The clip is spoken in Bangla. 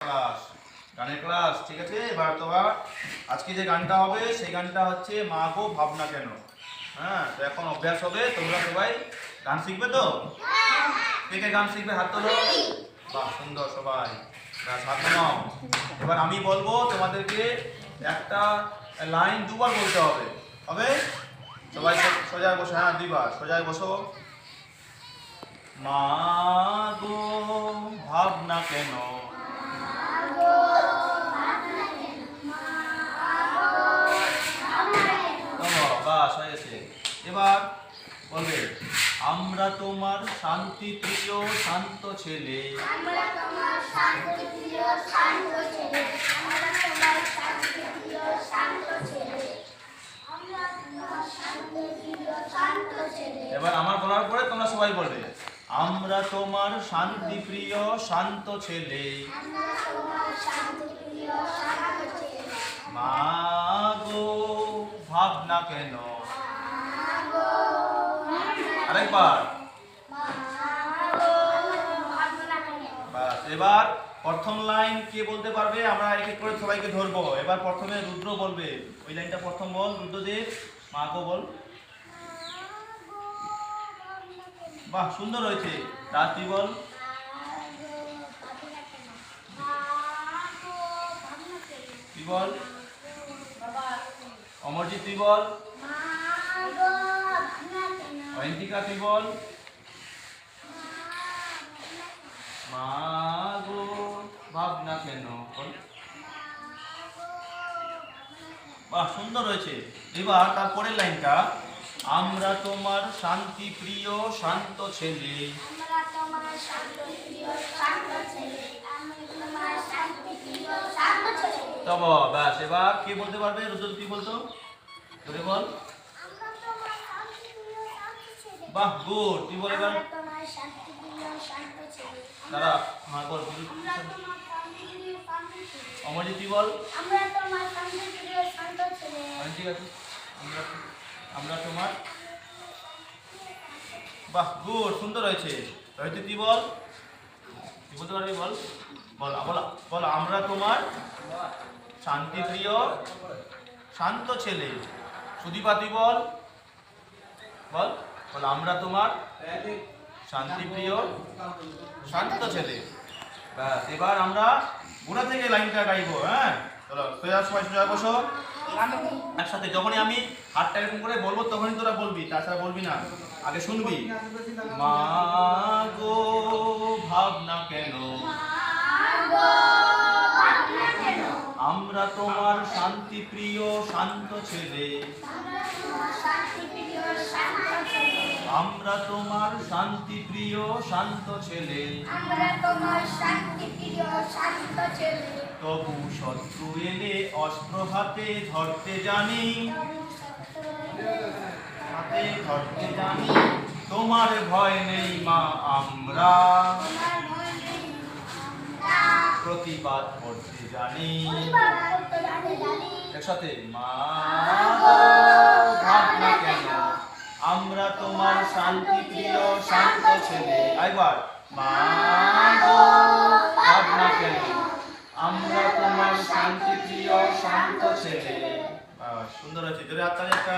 ক্লাস, গানের ক্লাস, ঠিক আছে? এবার তোমার আজকে যে গানটা হবে, সেই গানটা হচ্ছে মা গো, ভাবনা কেন? হ্যাঁ তো এখন অভ্যাস হবে, তোমরা সবাই গান শিখবে তো? কে গান শিখবে? হাত তোলো। বাহ, সুন্দর সবাই। নামাও। এবার আমি বলব তোমাদেরকে একটা লাইন দুবার বলতে হবে। হবে? সবাই সোজায় বসো। হ্যাঁ দুইবার। সোজায় বসো। মা গো, ভাবনা কেন? চলো, বাস হয়ে গেছে। এবার বলবে আমরা তোমার শান্তি প্রিয় শান্ত ছেলে। আমরা তোমার শান্তিপ্রিয় শান্ত ছেলে। আমরা তোমার শান্তিপ্রিয় শান্ত ছেলে। আমরা তোমার শান্তিপ্রিয় শান্ত ছেলে। এবার আমার বলার পরে তোমরা সবাই বলবে আমরা তোমার শান্তি প্রিয় শান্ত ছেলে। আমরা তোমার শান্তিপ্রিয় শান্ত ছেলে। মা গো কেন? আরেকবার। মাগো ভাবনা কেন? বাস এবার প্রথম লাইন কে বলতে পারবে? আমরা এক এক করে সবাইকে ধরবো। এবার প্রথমে রুদ্র বলবে। ওই লাইনটা প্রথম বল রুদ্রদেব। মা গো বল। বাহ সুন্দর হয়েছে। রাজ তুই বল তুই বল? অমরজিৎ তুই বল। অয়ন্তিকা তুই বল। মা গো ভাবনা কেন? বল। বাহ সুন্দর হয়েছে। এবার তারপরের লাইনটা। আমরা তোমার শান্তি প্রিয় শান্ত ছেলে। আমরা তোমার শান্ত শান্তিপ্রিয় শান্ত ছেলে। তব ব্যাস বলতে পারবে? রুদ্র কি বলতো? ধরে বল। বাহ, গুড তুই বল ঠিক আছে। আমরা তোমার বাহ, গুড, সুন্দর হয়েছে। রহিত তুই বল? তুই বলতে পারবি বল? বল বল বল, আমরা তোমার শান্তিপ্রিয় শান্ত ছেলে। সুদীপা বল বল বল, আমরা তোমার শান্তিপ্রিয় শান্ত ছেলে। ব্যাস, এবার আমরা গোড়া থেকে লাইনটা গাইবো হ্যাঁ? চলো, সোজা সবাই সোজা বসো। একসাথে, যখনই আমি হাতটা এরকম করে বলব, তখনই তোরা বলবি, তাছাড়া বলবি না। আগে শুনবি, মা গো, ভাবনা কেন? আমরা তোমার শান্তি প্রিয়, শান্ত ছেলে। আমরা তোমার শান্ত প্রিয়, শান্ত ছেলে। তবু শত্রু এলে অস্ত্র হাতে ধরতে জানি। হাতে ধরতে জানি। তোমার ভয় নেই মা, আমরা। প্রতিবাদ করতে জানি। একসাথে মা কেন? আমরা তোমার শান্তি প্রিয় শান্ত ছেলে। একবার মা ভাবনা কেন? আমরা তোমার শান্তি প্রিয় শান্ত ছেলে। সুন্দর আছে জোরে একটা।